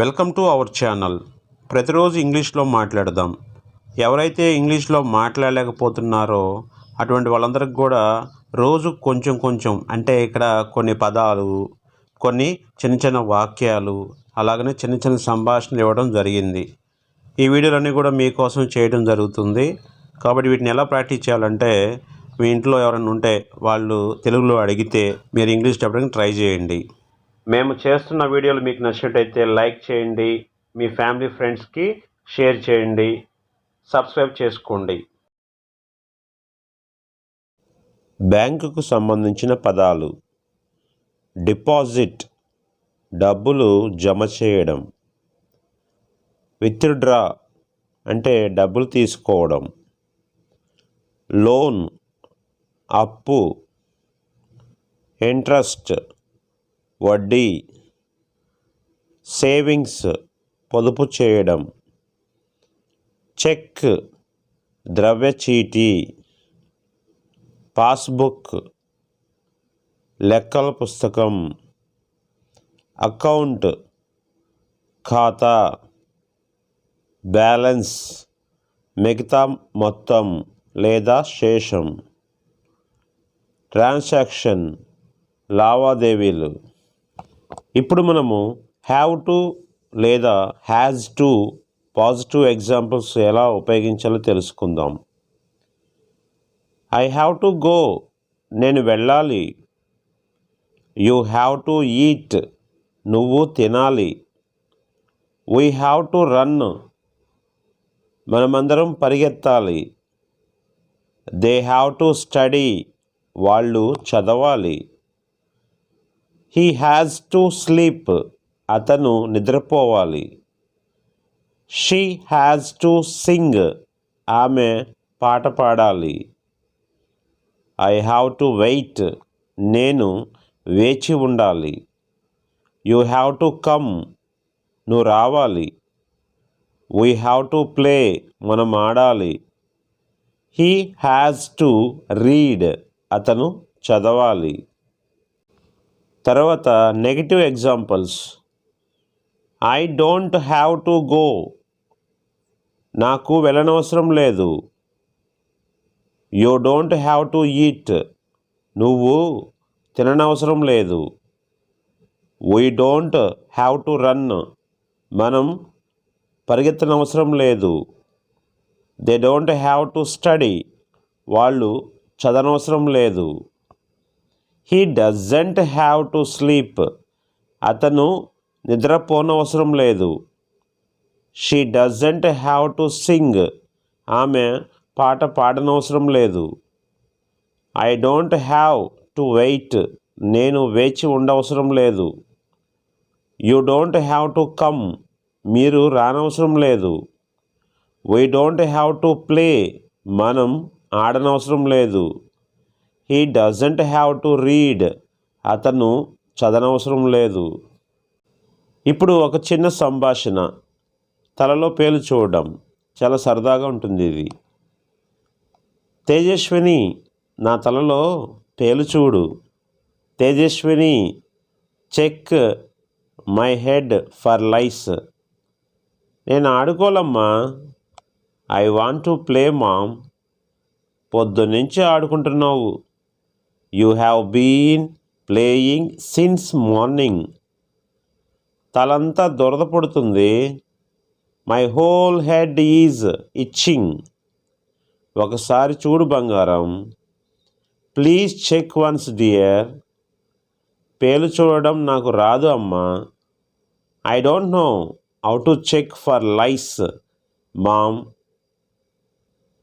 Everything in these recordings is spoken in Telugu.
Welcome to our channel. ప్రతిరోజు ఇంగ్లీష్లో మాట్లాడదాం. ఎవరైతే ఇంగ్లీష్లో మాట్లాడలేకపోతున్నారో అటువంటి వాళ్ళందరికీ కూడా రోజు కొంచెం కొంచెం అంటే ఇక్కడ కొన్ని పదాలు కొన్ని చిన్న చిన్న వాక్యాలు అలాగనే చిన్న చిన్న సంభాషణలు ఇవ్వడం జరిగింది. ఈ వీడియోలన్నీ కూడా మీకోసం చేయడం జరుగుతుంది. కాబట్టి వీటిని ఎలా ప్రాక్టీస్ చేయాలంటే మీ ఇంట్లో ఎవరైనా ఉంటే వాళ్ళు తెలుగులో అడిగితే మీరు ఇంగ్లీష్ చెప్పడానికి ట్రై చేయండి. మేము చేస్తున్న వీడియోలు మీకు నచ్చినట్టయితే లైక్ చేయండి మీ ఫ్యామిలీ ఫ్రెండ్స్కి షేర్ చేయండి సబ్స్క్రైబ్ చేసుకోండి. బ్యాంకుకు సంబంధించిన పదాలు. డిపాజిట్ డబ్బులు జమ చేయడం. విత్డ్రా అంటే డబ్బులు తీసుకోవడం. లోన్ అప్పు. ఇంట్రెస్ట్ వడ్డీ సేవింగ్స్ పొదుపు చేయడం చెక్ ద్రవ్య చీటీ పాస్బుక్ లెక్కల పుస్తకం అకౌంట్ ఖాతా బ్యాలెన్స్ మిగతా మొత్తం లేదా శేషం ట్రాన్సాక్షన్ లావాదేవీలు ఇప్పుడు మనము హ్యావ్ టు లేదా హ్యాజ్ టు పాజిటివ్ ఎగ్జాంపుల్స్ ఎలా ఉపయోగించాలో తెలుసుకుందాం. ఐ హ్యావ్ టు గో నేను వెళ్ళాలి. యూ హ్యావ్ టు ఈట్ నువ్వు తినాలి. వీ హ్యావ్ టు రన్ మనమందరం పరిగెత్తాలి. దే హ్యావ్ టు స్టడీ వాళ్ళు చదవాలి. హీ హ్యాజ్ టు స్లీప్ అతను నిద్రపోవాలి. షీ హ్యాజ్ టు సింగ్ ఆమె పాట పాడాలి. ఐ హ్యావ్ టు వెయిట్ నేను వేచి ఉండాలి. యూ హ్యావ్ టు కమ్ నువ్వు రావాలి. వీ హ్యావ్ టు ప్లే మనం ఆడాలి. హీ హ్యాజ్ టు రీడ్ అతను చదవాలి. తర్వాత negative examples I don't have to go నాకు వెళ్ళనవసరం లేదు. You don't have to eat నువ్వు తిననవసరం లేదు. We don't have to run మనం పరిగెత్తనవసరం లేదు. They don't have to study వాళ్ళు చదవనవసరం లేదు. He doesn't have to sleep అతను నిద్రపోనవసరం లేదు. She doesn't have to sing ఆమె పాట పాడనవసరం లేదు. I don't have to wait నేను వేచి ఉండవసరం లేదు. You don't have to come మీరు రానవసరం లేదు. We don't have to play మనం ఆడనవసరం లేదు. He doesn't have to read అతను చదనవసరం లేదు. ఇప్పుడు ఒక చిన్న సంభాషణ. తలలో పేలు చూడడం. చాలా సరదాగా ఉంటుంది ఇది. తేజస్విని నా తలలో పేలు చూడు. Tejaswini check my head for lice. నేను ఆడుకోలమ్మా I want to play mom. పొద్దున్నుంచి ఆడుకుంటున్నావు. You have been playing since morning తలంతా దురద పడుతుంది. My whole head is itching ఒకసారి చూడు బంగారం. ప్లీజ్ చెక్ వన్స్ డియర్ పేలు చూడడం నాకు రాదు అమ్మా. I don't know how to check for lice mom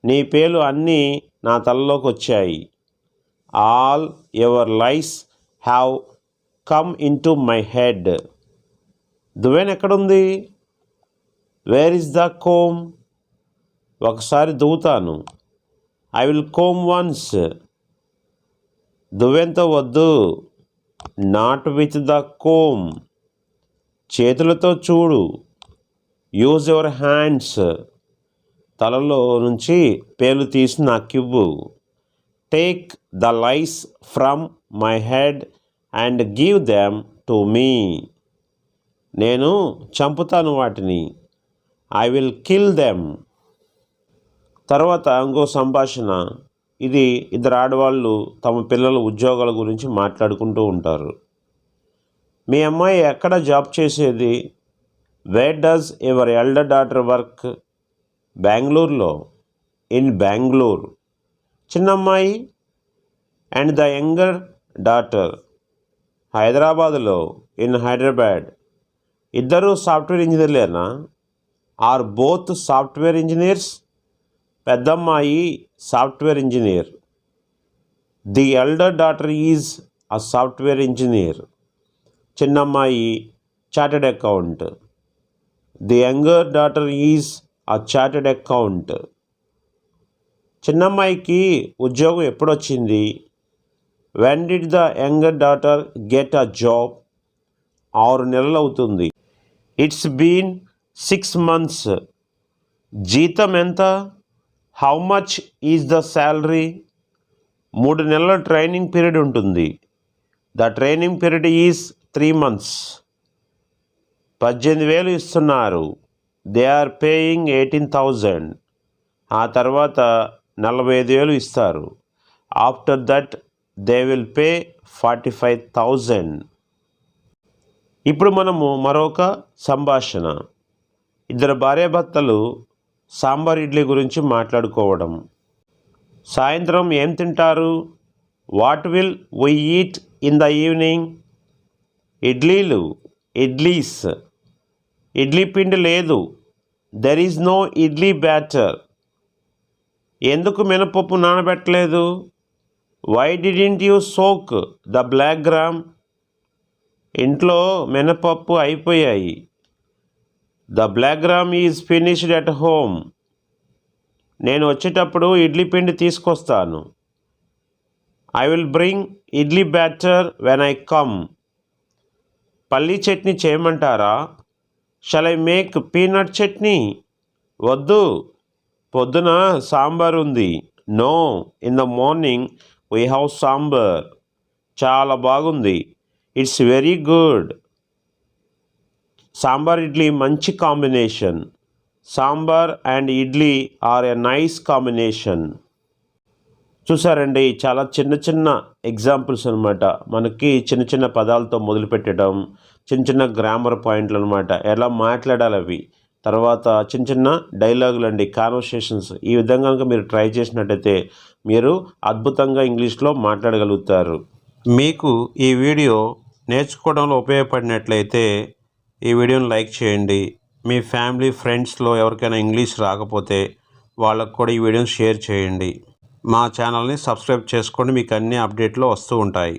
నీ పేలు అన్నీ నా తలలోకి వచ్చాయి. All your lice have come into my head. దువ్వెన్ ఎక్కడుంది? Where is the comb? ఒకసారి దువ్వుతాను. I will comb once. దువ్వెంతో వద్దు. Not with the comb. చేతులతో చూడు. Use your hands. తలలో నుంచి పేలు తీసి నాకు ఇవ్వు take the lice from my head and give them to me నేను చంపుతాను వాటిని. ఐ విల్ కిల్ దెమ్ తర్వాత ఇంకో సంభాషణ. ఇది ఇద్దరు ఆడవాళ్ళు తమ పిల్లల ఉద్యోగాల గురించి మాట్లాడుకుంటూ ఉంటారు. మీ అమ్మాయి ఎక్కడ జాబ్ చేసేది? Where does your elder daughter work బెంగళూరులో. ఇన్ బెంగళూరు చిన్నమ్మాయి అండ్ ద యంగర్ డాటర్ హైదరాబాదులో ఇన్ హైదరాబాద్. ఇద్దరు సాఫ్ట్వేర్ ఇంజనీర్లేనా ఆర్ బోత్ సాఫ్ట్వేర్ ఇంజనీర్స్. పెద్దమ్మాయి software engineer. The elder daughter is a software engineer. చిన్నమ్మాయి chartered account. The younger daughter is a chartered account. చిన్నమ్మాయికి ఉద్యోగం ఎప్పుడొచ్చింది? When did the younger daughter get a job ఆరు నెలలు అవుతుంది ఇట్స్ బీన్ సిక్స్ మంత్స్ జీతం ఎంత? How much is the salary మూడు నెలల ట్రైనింగ్ పీరియడ్ ఉంటుంది. The training period is three months పద్దెనిమిది వేలు ఇస్తున్నారు. They are paying eighteen thousand ఆ తర్వాత నలభై ఐదు వేలు ఇస్తారు. After that they will pay forty five thousand. ఇప్పుడు మనము మరొక సంభాషణ. ఇద్దరు భార్యాభర్తలు సాంబార్ ఇడ్లీ గురించి మాట్లాడుకోవడం. సాయంత్రం ఏం తింటారు? What will we eat in the evening? ఇడ్లీలు ఇడ్లీస్. ఇడ్లీ పిండి లేదు. There is no idli batter. ఎందుకు మినపప్పు నానబెట్టలేదు? Why didn't you soak the black gram ఇంట్లో మినపప్పు అయిపోయాయి. The black gram is finished at home నేను వచ్చేటప్పుడు ఇడ్లీ పిండి తీసుకొస్తాను. I will bring idli batter when I come పల్లీ చట్నీ చేయమంటారా? Shall I make peanut chutney? వద్దు. పొద్దున సాంబార్ ఉంది. No in the morning we have sambar. చాలా బాగుంది. It's very good. Sambar idli మంచి combination. Sambar and idli are a nice combination. చూసారండి చాలా చిన్న చిన్న ఎగ్జాంపుల్స్ అనమాట మనకి చిన్న చిన్న పదాలతో మొదలుపెట్టడం చిన్న చిన్న గ్రామర్ పాయింట్లు అనమాట ఎలా మాట్లాడాలి అవి? తర్వాత చిన్న చిన్న డైలాగులు అండి కాన్వర్సేషన్స్ ఈ విధంగా కనుక మీరు ట్రై చేసినట్టయితే మీరు అద్భుతంగా ఇంగ్లీష్లో మాట్లాడగలుగుతారు. మీకు ఈ వీడియో నేర్చుకోవడంలో ఉపయోగపడినట్లయితే ఈ వీడియోని లైక్ చేయండి. మీ ఫ్యామిలీ ఫ్రెండ్స్లో ఎవరికైనా ఇంగ్లీష్ రాకపోతే వాళ్ళకు కూడా ఈ వీడియోని షేర్ చేయండి. మా ఛానల్ని సబ్స్క్రైబ్ చేసుకోండి. మీకు అన్ని అప్డేట్లు వస్తూ ఉంటాయి.